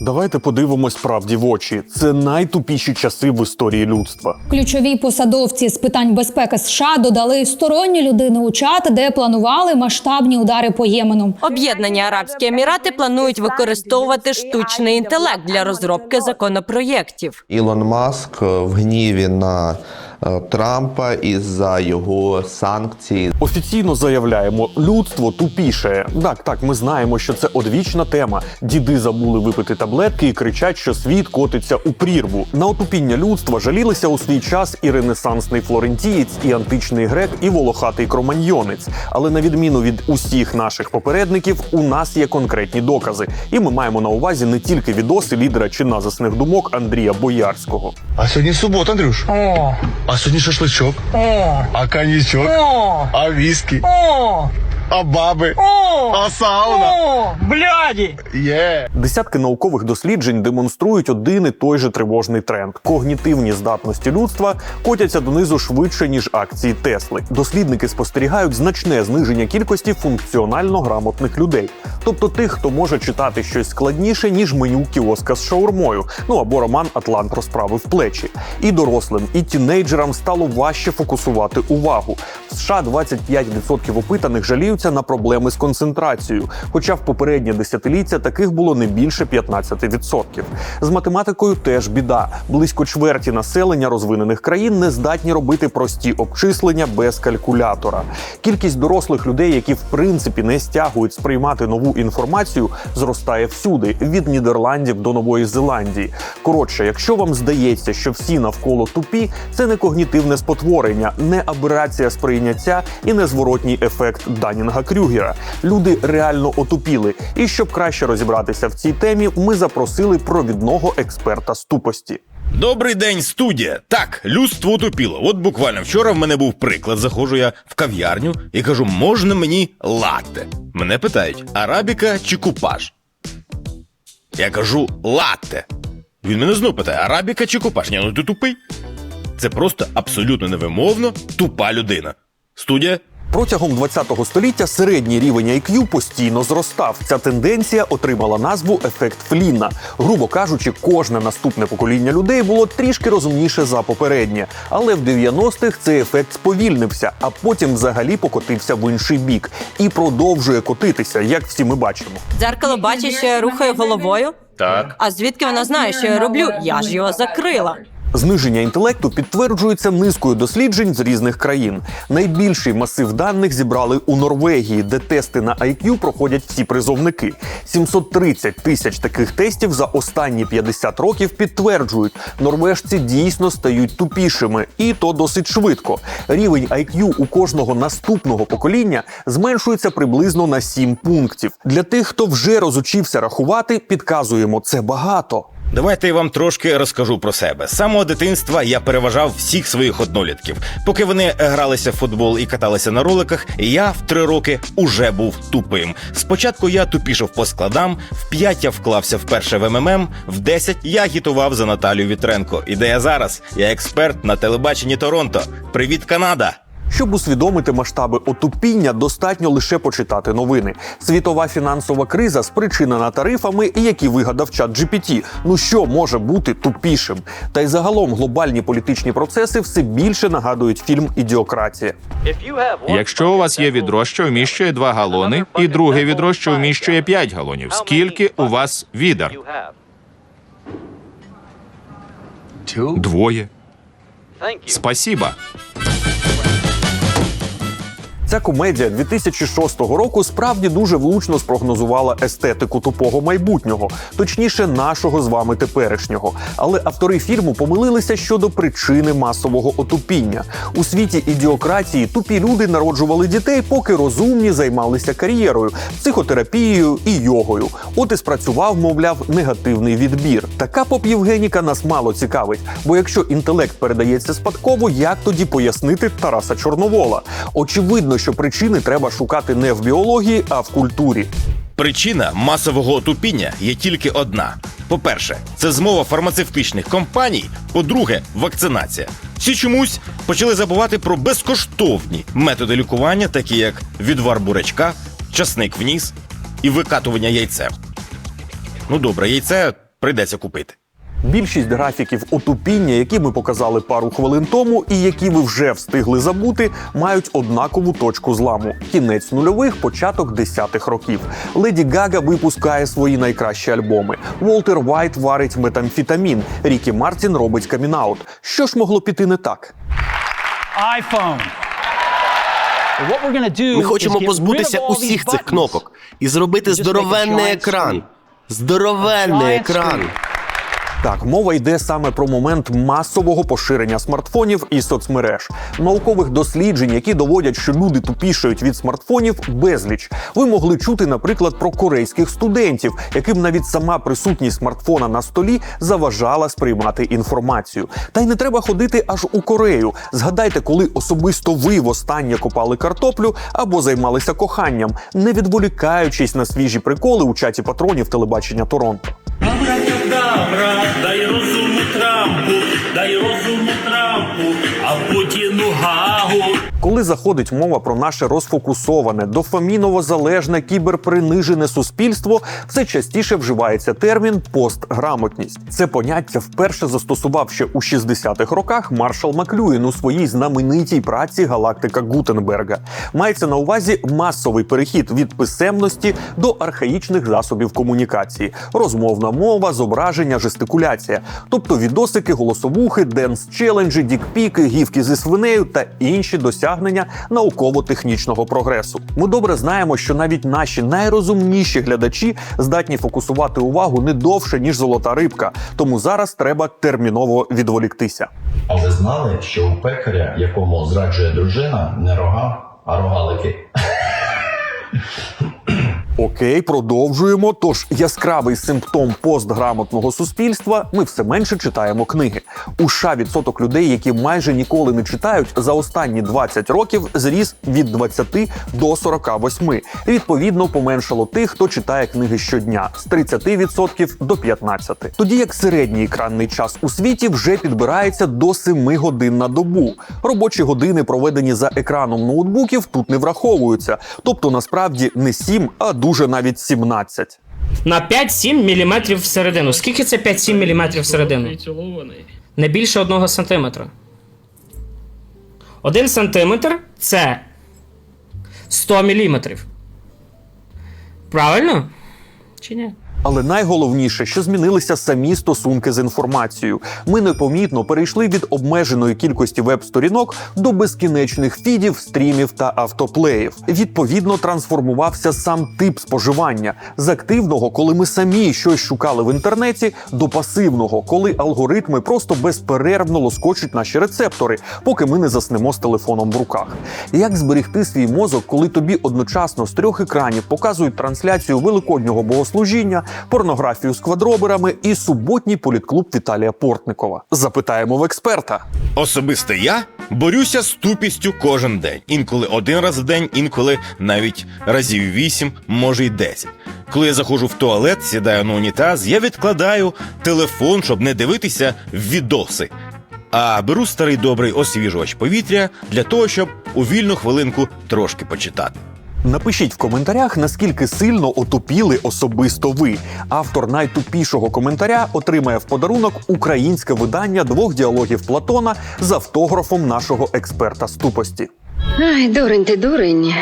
Давайте подивимось правді в очі. Це найтупіші часи в історії людства. Ключові посадовці з питань безпеки США додали сторонні людини у чат, де планували масштабні удари по Ємену. Об'єднані Арабські Емірати планують використовувати штучний інтелект для розробки законопроєктів. Ілон Маск е, в гніві на е, Трампа із-за його санкцій. Офіційно заявляємо, людство тупіше. Так, так, ми знаємо, що це одвічна тема. Діди забули випити таблетки і кричать, що світ котиться у прірву. На отупіння людства жалілися у свій час і ренесансний флорентієць, і античний грек, і волохатий кроманьйонець. Але на відміну від усіх наших попередників, у нас є конкретні докази, і ми маємо на увазі не тільки відоси лідера чиназисних думок Андрія Боярського. А сьогодні субота, Андрюш. О, А сьогодні шашличок. о, А коньячок. о, А віскі. о, А баби. о, А сауна. о, бляді. Є. Десятки наукових досліджень демонструють один і той же тривожний тренд: когнітивні здатності людства котяться донизу швидше ніж акції Тесли. Дослідники спостерігають значне зниження кількості функціонально грамотних людей, тобто тих, хто може читати щось складніше ніж меню кіоска з шаурмою, ну або роман Атлант розправив плечі. І дорослим, і тінейджерам стало важче фокусувати увагу. В США 25% опитаних жаліються на проблеми з концентрацією, хоча в попереднє десятиліття таких було не більше 15%. З математикою теж біда. Близько чверті населення розвинених країн не здатні робити прості обчислення без калькулятора. Кількість дорослих людей, які в принципі не стягують сприймати нову інформацію, зростає всюди від Нідерландів до Нової Зеландії. Коротше, якщо вам здається, що всі навколо тупі, це не когнітивне спотворення, не аберація сприйняття і не зворотній ефект Данінга Крюгера. Люди реально отупіли. І щоб краще розібратися в цій темі, ми запросили провідного експерта з тупості. Добрий день, студія. Так, людство утопіло. От буквально вчора в мене був приклад. Заходжу я в кав'ярню і кажу, можна мені латте? Мене питають, арабіка чи купаж? Я кажу латте. Він мене знов питає, арабіка чи купаж? Ні, ну ти тупий. Це просто абсолютно невимовно тупа людина. Студія, Протягом 20 століття середній рівень IQ постійно зростав. Ця тенденція отримала назву ефект Фліна. Грубо кажучи, кожне наступне покоління людей було трішки розумніше за попереднє. Але в 90-х цей ефект сповільнився, а потім взагалі покотився в інший бік і продовжує котитися, як всі ми бачимо. Дзеркало бачить, що я рухаю головою. так. А звідки вона знає, що я роблю? Я ж його закрила. Зниження інтелекту підтверджується низкою досліджень з різних країн. Найбільший масив даних зібрали у Норвегії, де тести на IQ проходять всі призовники. 730 тисяч таких тестів за останні 50 років підтверджують, норвежці дійсно стають тупішими, і то досить швидко. Рівень IQ у кожного наступного покоління зменшується приблизно на 7 пунктів. Для тих, хто вже розучився рахувати, підказуємо це багато. Давайте я вам трошки розкажу про себе. З самого дитинства я переважав всіх своїх однолітків. Поки вони гралися в футбол і каталися на роликах, я в три роки уже був тупим. Спочатку я тупішав по складам, в п'ять я вклався вперше в МММ, в 10 я агітував за Наталію Вітренко. І де я зараз? Я експерт на телебаченні Торонто. Привіт, Канада! Щоб усвідомити масштаби отупіння, достатньо лише почитати новини. Світова фінансова криза спричинена тарифами, які вигадав чат GPT. Ну що може бути тупішим? Та й загалом глобальні політичні процеси все більше нагадують фільм Ідіократія. Якщо у вас є відро, що вміщує 2 галони, і друге відро, що вміщує 5 галонів, скільки у вас відер? Двоє. Спасіба. Ця комедія 2006 року справді дуже влучно спрогнозувала естетику тупого майбутнього, точніше, нашого з вами теперішнього. Але автори фільму помилилися щодо причини масового отупіння. У світі ідіократії тупі люди народжували дітей, поки розумні займалися кар'єрою, психотерапією і йогою. От і спрацював, мовляв, негативний відбір. Така поп-Євгеніка нас мало цікавить, бо якщо інтелект передається спадково, як тоді пояснити Тараса Чорновола? Очевидно, що причини треба шукати не в біології, а в культурі. Причина масового отупіння є тільки одна: по-перше, це змова фармацевтичних компаній. По-друге, вакцинація. Всі чомусь почали забувати про безкоштовні методи лікування, такі як відвар бурячка, часник в і викатування яйцем. Ну добре, яйце прийдеться купити. Більшість графіків отупіння, які ми показали пару хвилин тому, і які ви вже встигли забути, мають однакову точку зламу: кінець нульових, початок десятих років. Леді Гага випускає свої найкращі альбоми. Волтер Вайт варить метамфітамін. Рікі Мартін робить камінаут. Що ж могло піти не так? iPhone. Ми хочемо позбутися усіх цих кнопок і зробити здоровенний екран. screen. Здоровенний екран. Так, мова йде саме про момент масового поширення смартфонів і соцмереж, наукових досліджень, які доводять, що люди тупішають від смартфонів безліч. Ви могли чути, наприклад, про корейських студентів, яким навіть сама присутність смартфона на столі заважала сприймати інформацію. Та й не треба ходити аж у Корею. Згадайте, коли особисто ви востаннє копали картоплю або займалися коханням, не відволікаючись на свіжі приколи у чаті патронів телебачення Торонто. Абракадабра, дай розуму Коли заходить мова про наше розфокусоване, дофаміново-залежне кіберпринижене суспільство, все частіше вживається термін постграмотність. Це поняття вперше застосував ще у 60-х роках маршал Маклюїн у своїй знаменитій праці Галактика Гутенберга. Мається на увазі масовий перехід від писемності до архаїчних засобів комунікації, розмовна мова, зображення, жестикуляція, тобто відосики, голосовухи, денс-челенджі, дікпіки, гівки зі свинею та інші досягнення науково-технічного прогресу. Ми добре знаємо, що навіть наші найрозумніші глядачі здатні фокусувати увагу не довше ніж золота рибка. Тому зараз треба терміново відволіктися. А ви знали, що у пекаря, якому зраджує дружина, не рога, а рогалики? Окей, продовжуємо. Тож яскравий симптом постграмотного суспільства ми все менше читаємо книги. У США відсоток людей, які майже ніколи не читають, за останні 20 років зріс від 20 до 48. Відповідно, поменшало тих, хто читає книги щодня з 30% до 15%. Тоді як середній екранний час у світі вже підбирається до 7 годин на добу. Робочі години, проведені за екраном ноутбуків, тут не враховуються. Тобто насправді не 7, а дуже навіть 17. На 5-7 мм всередину. Скільки це 5-7 мм всередину? Не більше 1 см. 1 см це 100 мм. Правильно? Чи ні? Але найголовніше, що змінилися самі стосунки з інформацією. Ми непомітно перейшли від обмеженої кількості веб-сторінок до безкінечних фідів, стрімів та автоплеїв. Відповідно, трансформувався сам тип споживання з активного, коли ми самі щось шукали в інтернеті, до пасивного, коли алгоритми просто безперервно лоскочуть наші рецептори, поки ми не заснемо з телефоном в руках. Як зберегти свій мозок, коли тобі одночасно з трьох екранів показують трансляцію великоднього богослужіння, порнографію з квадроберами і суботній політклуб Віталія Портникова? Запитаємо в експерта. Особисто я борюся з тупістю кожен день. Інколи один раз в день, інколи навіть разів вісім, може й десять. Коли я заходжу в туалет, сідаю на унітаз, я відкладаю телефон, щоб не дивитися відоси. А беру старий добрий освіжувач повітря для того, щоб у вільну хвилинку трошки почитати. Напишіть в коментарях, наскільки сильно отупіли особисто ви. Автор найтупішого коментаря отримає в подарунок українське видання двох діалогів Платона з автографом нашого експерта з тупості. Ай, дурень ти дурень.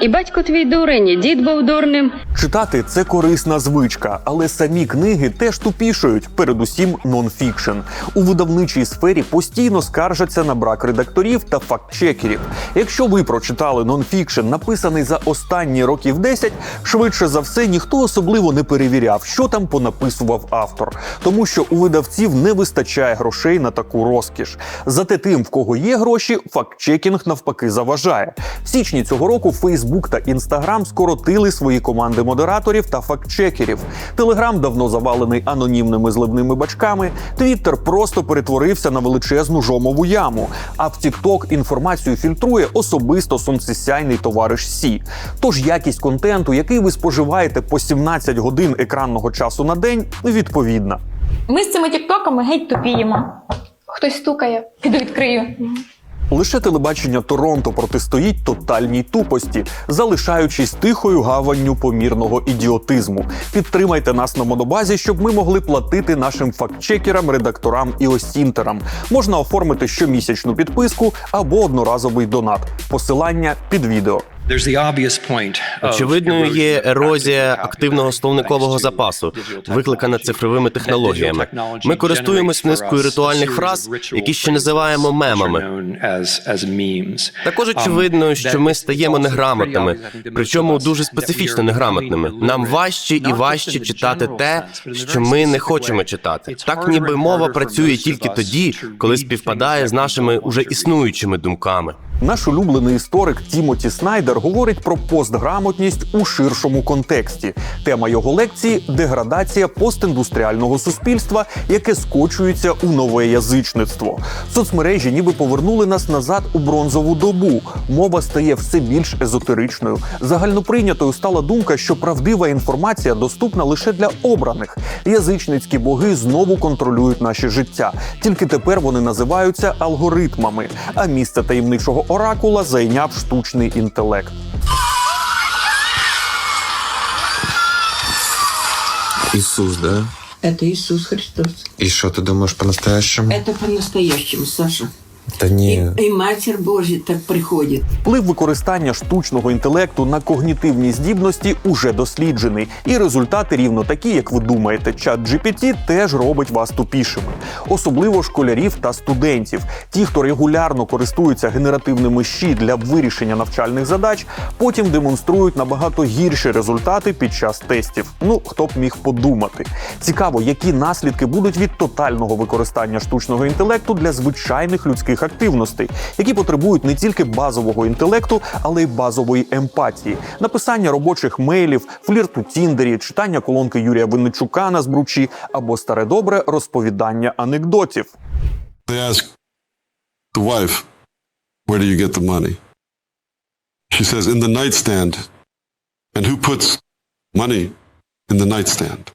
І батько твій дурень, і дід був дурним. Читати це корисна звичка, але самі книги теж тупішають, передусім нонфікшн. У видавничій сфері постійно скаржаться на брак редакторів та фактчекерів. Якщо ви прочитали нонфікшн, написаний за останні років 10, швидше за все ніхто особливо не перевіряв, що там понаписував автор, тому що у видавців не вистачає грошей на таку розкіш. Зате тим, в кого є гроші, фактчекінг навпаки заважає. В січні цього року Facebook та Instagram скоротили свої команди модераторів та фактчекерів. Телеграм давно завалений анонімними зливними бачками. Твіттер просто перетворився на величезну жомову яму. А в TikTok інформацію фільтрує особисто сонцесяйний товариш Сі. Тож якість контенту, який ви споживаєте по 17 годин екранного часу на день, відповідна. Ми з цими тіктоками геть тупіємо. Хтось стукає, піду відкрию. Лише телебачення Торонто протистоїть тотальній тупості, залишаючись тихою гаванню помірного ідіотизму. Підтримайте нас на монобазі, щоб ми могли платити нашим фактчекерам, редакторам і осінтерам. Можна оформити щомісячну підписку або одноразовий донат. Посилання під відео. Очевидною є ерозія активного словникового запасу, викликана цифровими технологіями. Ми користуємось низкою ритуальних фраз, які ще називаємо мемами. Також очевидно, що ми стаємо неграмотними, причому дуже специфічно неграмотними. Нам важче і важче читати те, що ми не хочемо читати. Так ніби мова працює тільки тоді, коли співпадає з нашими уже існуючими думками. Наш улюблений історик Тімоті Снайдер говорить про постграмотність у ширшому контексті. Тема його лекції деградація постіндустріального суспільства, яке скочується у нове язичництво. Соцмережі ніби повернули нас назад у бронзову добу. Мова стає все більш езотеричною. Загальноприйнятою стала думка, що правдива інформація доступна лише для обраних. Язичницькі боги знову контролюють наші життя. Тільки тепер вони називаються алгоритмами. А місце таємничого оракула зайняв штучний інтелект. Иисус, да? Это Иисус Христос. И что ты думаешь по-настоящему? Это по-настоящему, Саша. Да не. И Матерь Божья так приходит. Вплив використання штучного інтелекту на когнітивні здібності уже досліджений, і результати рівно такі, як ви думаєте. Чат GPT теж робить вас тупішими, особливо школярів та студентів. Ті, хто регулярно користуються генеративними щі для вирішення навчальних задач, потім демонструють набагато гірші результати під час тестів. Ну хто б міг подумати. Цікаво, які наслідки будуть від тотального використання штучного інтелекту для звичайних людських активностей, які потребують не тільки базового інтелекту, але й базової емпатії, написання робочих мейлів, флірт у Тіндері, читання колонки Юрія Винничука на збручі або старе добре розповідання анекдотів. They ask the wife, Where do you get the money? She says, In the nightstand. And who puts money in the nightstand?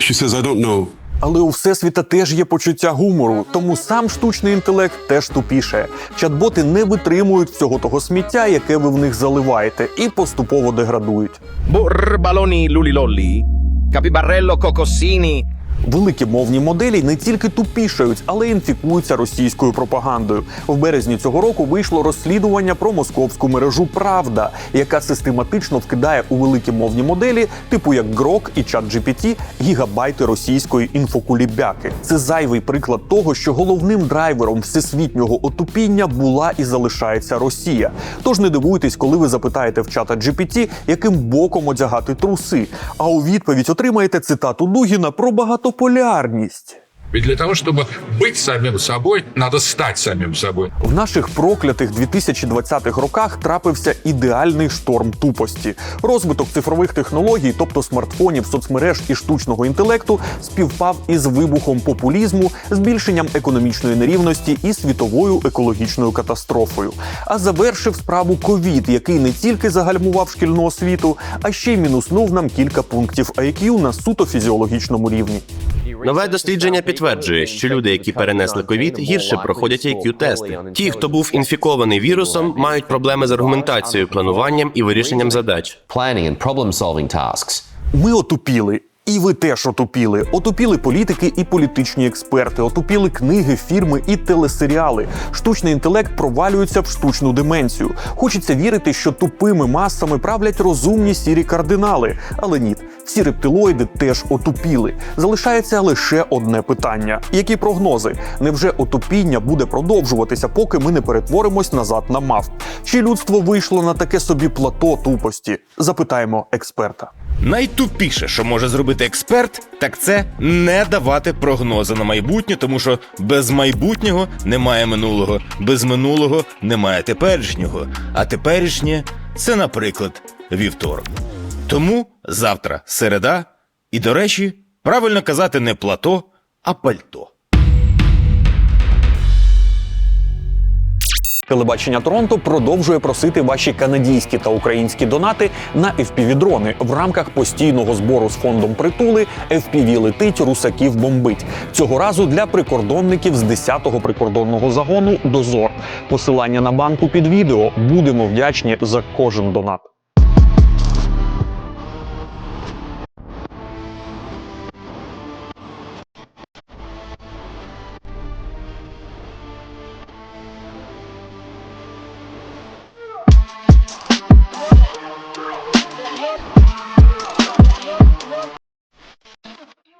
She says, I don't know. Але у всесвіта теж є почуття гумору, тому сам штучний інтелект теж тупіше. Чат-боти не витримують всього того сміття, яке ви в них заливаєте, і поступово деградують. Бурбалоні лулілолі, капібарелло кокосіні. Великі мовні моделі не тільки тупішають, але й інфікуються російською пропагандою. В березні цього року вийшло розслідування про московську мережу Правда, яка систематично вкидає у великі мовні моделі, типу як Grok і ChatGPT, гігабайти російської інфокулібяки. Це зайвий приклад того, що головним драйвером всесвітнього отупіння була і залишається Росія. Тож не дивуйтесь, коли ви запитаєте в чата GPT, яким боком одягати труси. А у відповідь отримаєте цитату Дугіна про багатополярність. Ведь для того, чтобы быть самим собой, надо стать самим собой. В наших проклятих 2020-х роках трапився ідеальний шторм тупості. Розвиток цифрових технологій, тобто смартфонів, соцмереж і штучного інтелекту, співпав із вибухом популізму, збільшенням економічної нерівності і світовою екологічною катастрофою. А завершив справу ковід, який не тільки загальмував шкільну освіту, а ще й мінуснув нам кілька пунктів IQ на суто фізіологічному рівні. Нове дослідження підтверджує, що люди, які перенесли ковід, гірше проходять IQ-тести. Ті, хто був інфікований вірусом, мають проблеми з аргументацією, плануванням і вирішенням задач. Ми отупіли. І ви теж отупіли. Отупіли політики і політичні експерти, отупіли книги, фірми і телесеріали. Штучний інтелект провалюється в штучну деменцію. Хочеться вірити, що тупими масами правлять розумні сірі кардинали. Але ні, всі рептилоїди теж отупіли. Залишається лише одне питання: які прогнози? Невже отупіння буде продовжуватися, поки ми не перетворимось назад на мавп? Чи людство вийшло на таке собі плато тупості? Запитаємо експерта. Найтупіше, що може зробити експерт, так це не давати прогнози на майбутнє, тому що без майбутнього немає минулого, без минулого немає теперішнього, а теперішнє це, наприклад, вівторок. Тому завтра середа, і, до речі, правильно казати не плато, а пальто. Телебачення Торонто продовжує просити ваші канадійські та українські донати на FPV-дрони в рамках постійного збору з фондом притули FPV летить, русаків бомбить. Цього разу для прикордонників з 10-го прикордонного загону Дозор. Посилання на банку під відео. Будемо вдячні за кожен донат.